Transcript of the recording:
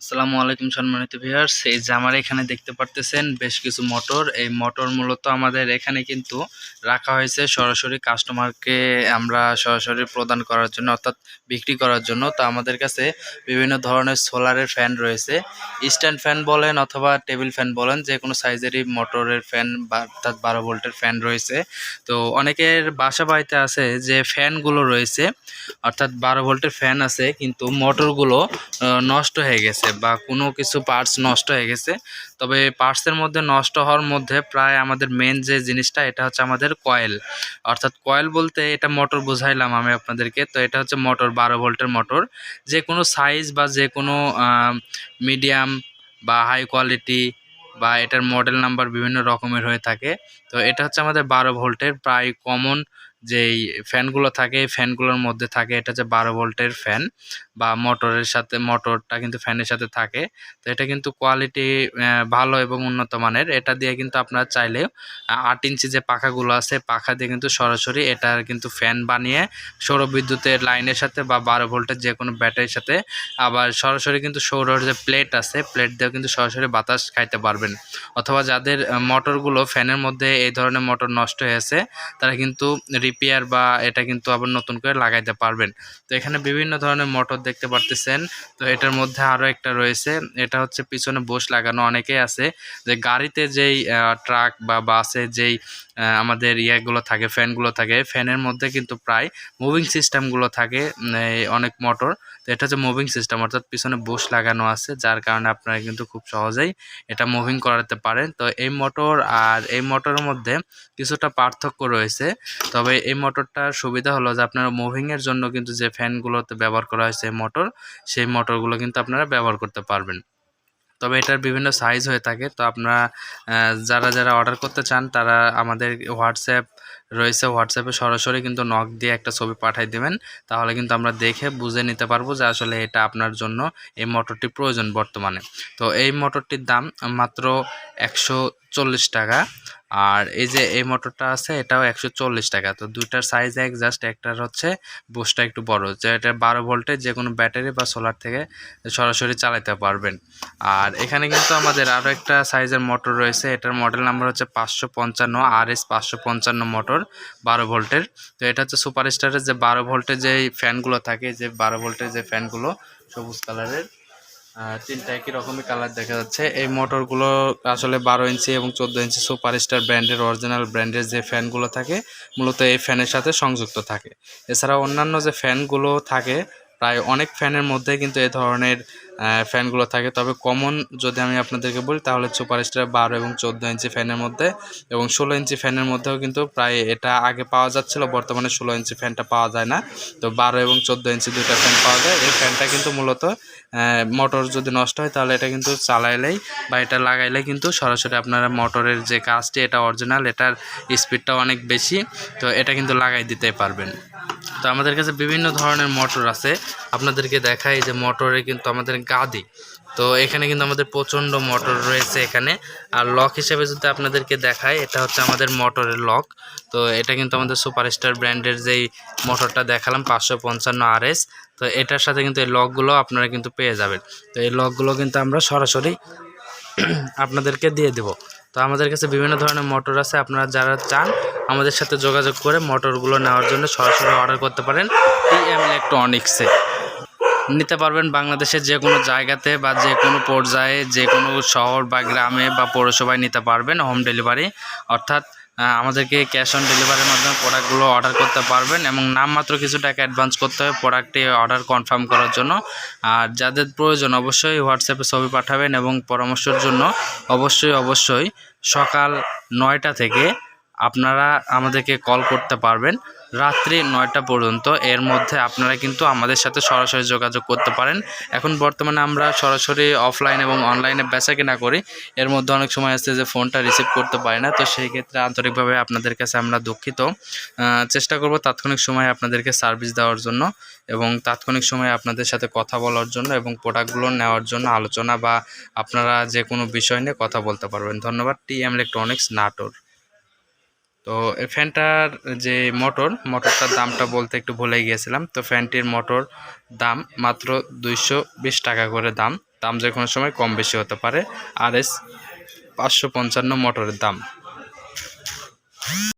আসসালামু আলাইকুম সম্মানিত ভিউয়ার্স। এই যে আমার এখানে দেখতে পারতেছেন বেশ কিছু মোটর। এই মোটর মূলত আমাদের এখানে কিন্তু রাখা হয়েছে সরাসরি কাস্টমারকে আমরা সরাসরি প্রদান করার জন্য অর্থাৎ বিক্রি করার জন্য। তো আমাদের কাছে বিভিন্ন ধরনের সোলারের ফ্যান রয়েছে। স্ট্যান্ড ফ্যান বলেন অথবা টেবিল ফ্যান বলেন যে কোনো সাইজেরই মোটরের ফ্যান বা অর্থাৎ বারো ভোল্টের ফ্যান রয়েছে। তো অনেকের বাসা বাড়িতে আছে যে ফ্যানগুলো রয়েছে, অর্থাৎ বারো ভোল্টের ফ্যান আছে, কিন্তু মোটরগুলো নষ্ট হয়ে গেছে। বা কোনো কিছু পার্টস নষ্ট হয়ে গেছে। তবে পার্টসের মধ্যে নষ্ট হওয়ার মধ্যে প্রায় আমাদের মেন যে জিনিসটা, এটা হচ্ছে আমাদের কয়েল অর্থাৎ কয়েল বলতে এটা মোটর বুঝাইলাম আমি আপনাদেরকে। তো এটা হচ্ছে মোটর বারো ভোল্টের মোটর যে কোনো সাইজ বা যে কোনো মিডিয়াম বা হাই কোয়ালিটি বা এটার মডেল নাম্বার বিভিন্ন রকমের হয়ে থাকে। তো এটা হচ্ছে আমাদের বারো ভোল্টের প্রায় কমন যেই ফ্যানগুলো থাকে এই ফ্যানগুলোর মধ্যে থাকে, এটা হচ্ছে বারো ভোল্টের ফ্যান বা মোটরের সাথে, মোটরটা কিন্তু ফ্যানের সাথে থাকে। তো এটা কিন্তু কোয়ালিটি ভালো এবং উন্নত মানের। এটা দিয়ে কিন্তু আপনারা চাইলে আট ইঞ্চি যে পাখাগুলো আছে, পাখা দিয়ে কিন্তু সরাসরি এটার কিন্তু ফ্যান বানিয়ে, সৌর বিদ্যুতের লাইনের সাথে বা বারো ভোল্টের যে কোনো ব্যাটারির সাথে আবার সরাসরি কিন্তু সৌরের যে প্লেট আছে প্লেট দিয়েও কিন্তু সরাসরি বাতাস খাইতে পারবেন। অথবা যাদের মোটরগুলো ফ্যানের মধ্যে এই ধরনের মোটর নষ্ট হয়েছে, তারা কিন্তু রিপেয়ার বা এটা কিন্তু আবার নতুন করে লাগাইতে পারবেন। তো এখানে বিভিন্ন ধরনের মোটর দেখতে পারতেছেন। তো এটার মধ্যে আরও একটা রয়েছে। এটা হচ্ছে পিছনে বোস লাগানো, অনেকেই আছে যে গাড়িতে যেই ট্রাক বা বাসে যেই আমাদের ইয়েগুলো থাকে ফ্যানগুলো থাকে ফ্যানের মধ্যে কিন্তু প্রায় মুভিং সিস্টেমগুলো থাকে অনেক মোটর তো এটা হচ্ছে মুভিং সিস্টেম অর্থাৎ পিছনে বোস লাগানো আছে, যার কারণে আপনারা কিন্তু খুব সহজেই এটা মুভিং করাতে পারেন। তো এই মোটর আর এই মোটরের মধ্যে কিছুটা পার্থক্য রয়েছে। তবে এই মোটরটার সুবিধা হলো যে আপনারা মুভিংয়ের জন্য কিন্তু যে ফ্যানগুলোতে ব্যবহার করা হয়েছে মোটর সেই মোটরগুলো কিন্তু আপনারা ব্যবহার করতে পারবেন। তবে এটার বিভিন্ন সাইজ হয়ে থাকে। তো আপনারা যারা যারা অর্ডার করতে চান, তারা আমাদের হোয়াটসঅ্যাপ রয়েছে। হোয়াটসঅ্যাপে সরাসরি কিন্তু নক দিয়ে একটা ছবি পাঠিয়ে দেবেন। তাহলে কিন্তু আমরা দেখে বুঝে নিতে পারব যে আসলে এটা আপনার জন্য এই মোটরটি প্রয়োজন বর্তমানে। তো এই মোটরটির দাম মাত্র একশো চল্লিশ টাকা। আর এই যে এই মোটরটা আছে, এটাও একশো চল্লিশ টাকা। তো দুইটার সাইজ এক জাস্ট একটার হচ্ছে বুসটা একটু বড়। যে এটা বারো ভোল্টে যে কোনো ব্যাটারি বা সোলার থেকে সরাসরি চালাতে পারবেন। আর এখানে কিন্তু আমাদের আরও একটা সাইজের মোটর রয়েছে। এটার মডেল নাম্বার হচ্ছে পাঁচশো পঞ্চান্ন আর এস পাঁচশো পঞ্চান্ন মোটর বারো ভোল্টের। তো এটা হচ্ছে সুপারস্টারের যে বারো ভোল্টের যে ফ্যানগুলো থাকে, যে বারো ভোল্টের যে ফ্যানগুলো সবুজ কালারের তিনটা একই রকমই কালার দেখা যাচ্ছে। এই মোটরগুলো আসলে বারো ইঞ্চি এবং চোদ্দ ইঞ্চি সুপার স্টার ব্র্যান্ডের অরিজিনাল ব্র্যান্ডের যে ফ্যানগুলো থাকে, মূলত এই ফ্যানের সাথে সংযুক্ত থাকে। এছাড়া অন্যান্য যে ফ্যানগুলো থাকে প্রায় অনেক ফ্যানের মধ্যে কিন্তু এই ধরনের ফ্যানগুলো থাকে। তবে কমন যদি আমি আপনাদেরকে বলি, তাহলে সুপারস্টার বারো এবং চোদ্দ ইঞ্চি ফ্যানের মধ্যে এবং ষোলো ইঞ্চি ফ্যানের মধ্যেও কিন্তু প্রায় এটা আগে পাওয়া যাচ্ছিল, বর্তমানে ষোলো ইঞ্চি ফ্যানটা পাওয়া যায় না। তো বারো এবং চোদ্দ ইঞ্চি দুটো ফ্যান পাওয়া যায়। এই ফ্যানটা কিন্তু মূলত মোটর যদি নষ্ট হয়, তাহলে এটা কিন্তু চালাইলেই বা এটা লাগাইলে কিন্তু সরাসরি আপনারা মোটরের যে কাজটি, এটা অরিজিনাল এটার স্পিডটা অনেক বেশি। তো এটা কিন্তু লাগাই দিতে পারবেন। তো আমাদের কাছে বিভিন্ন ধরনের মোটর আছে। আপনাদেরকে দেখাই যে মোটরে কিন্তু আমাদের গাদি। তো এখানে কিন্তু আমাদের প্রচণ্ড মোটর রয়েছে এখানে। আর লক হিসেবে যদি আপনাদেরকে দেখায় এটা হচ্ছে আমাদের মোটরের লক। তো এটা কিন্তু আমাদের সুপারস্টার ব্র্যান্ডের যেই মোটরটা দেখালাম, পাঁচশো পঞ্চান্ন আর এস তো এটার সাথে কিন্তু এই লকগুলো আপনারা কিন্তু পেয়ে যাবেন। তো এই লকগুলো কিন্তু আমরা সরাসরি আপনাদেরকে দিয়ে দেব। তো আমাদের কাছে বিভিন্ন ধরনের মোটর আছে। আপনারা যারা চান আমাদের সাথে যোগাযোগ করে মোটরগুলো নেওয়ার জন্য সরাসরি অর্ডার করতে পারেন টিএম ইলেকট্রনিক্সে নিতে পারবেন বাংলাদেশের যে কোনো জায়গাতে বা যে কোনো পর্যায়ে, যে কোনো শহর বা গ্রামে বা পৌরসভায় নিতে পারবেন হোম ডেলিভারি অর্থাৎ আমাদেরকে ক্যাশ অন ডেলিভারির মাধ্যমে প্রোডাক্টগুলো অর্ডার করতে পারবেন এবং নামমাত্র কিছু টাকা অ্যাডভান্স করতে হবে প্রোডাক্টটি অর্ডার কনফার্ম করার জন্য। আর যাদের প্রয়োজন অবশ্যই হোয়াটসঅ্যাপে ছবি পাঠাবেন এবং পরামর্শের জন্য অবশ্যই অবশ্যই সকাল নয়টা থেকে আপনারা আমাদেরকে কল করতে পারবেন। রাত্রি নয়টা পর্যন্ত। এর মধ্যে আপনারা কিন্তু আমাদের সাথে সরাসরি যোগাযোগ করতে পারেন। এখন বর্তমানে আমরা সরাসরি অফলাইন এবং অনলাইনে বেচা কেনা করি। এর মধ্যে অনেক সময় আসছে যে ফোনটা রিসিভ করতে পারি না। তো সেই ক্ষেত্রে আন্তরিকভাবে আপনাদের কাছে আমরা দুঃখিত। চেষ্টা করব তাৎক্ষণিক সময়ে আপনাদেরকে সার্ভিস দেওয়ার জন্য এবং তাৎক্ষণিক সময়ে আপনাদের সাথে কথা বলার জন্য এবং প্রোডাক্টগুলো নেওয়ার জন্য আলোচনা বা আপনারা যে কোনো বিষয় নিয়ে কথা বলতে পারবেন। ধন্যবাদ। টি এম ইলেকট্রনিক্স নাটোর তো ফ্যানটার যে মোটর, মোটরটার দামটা বলতে একটু ভুলে গিয়েছিলাম। তো ফ্যানটির মোটর দাম মাত্র দুইশো বিশ টাকা করে দাম। দাম যে কোনো সময় কম বেশি হতে পারে। আর এস পাঁচশো পঞ্চান্ন মোটরের দাম।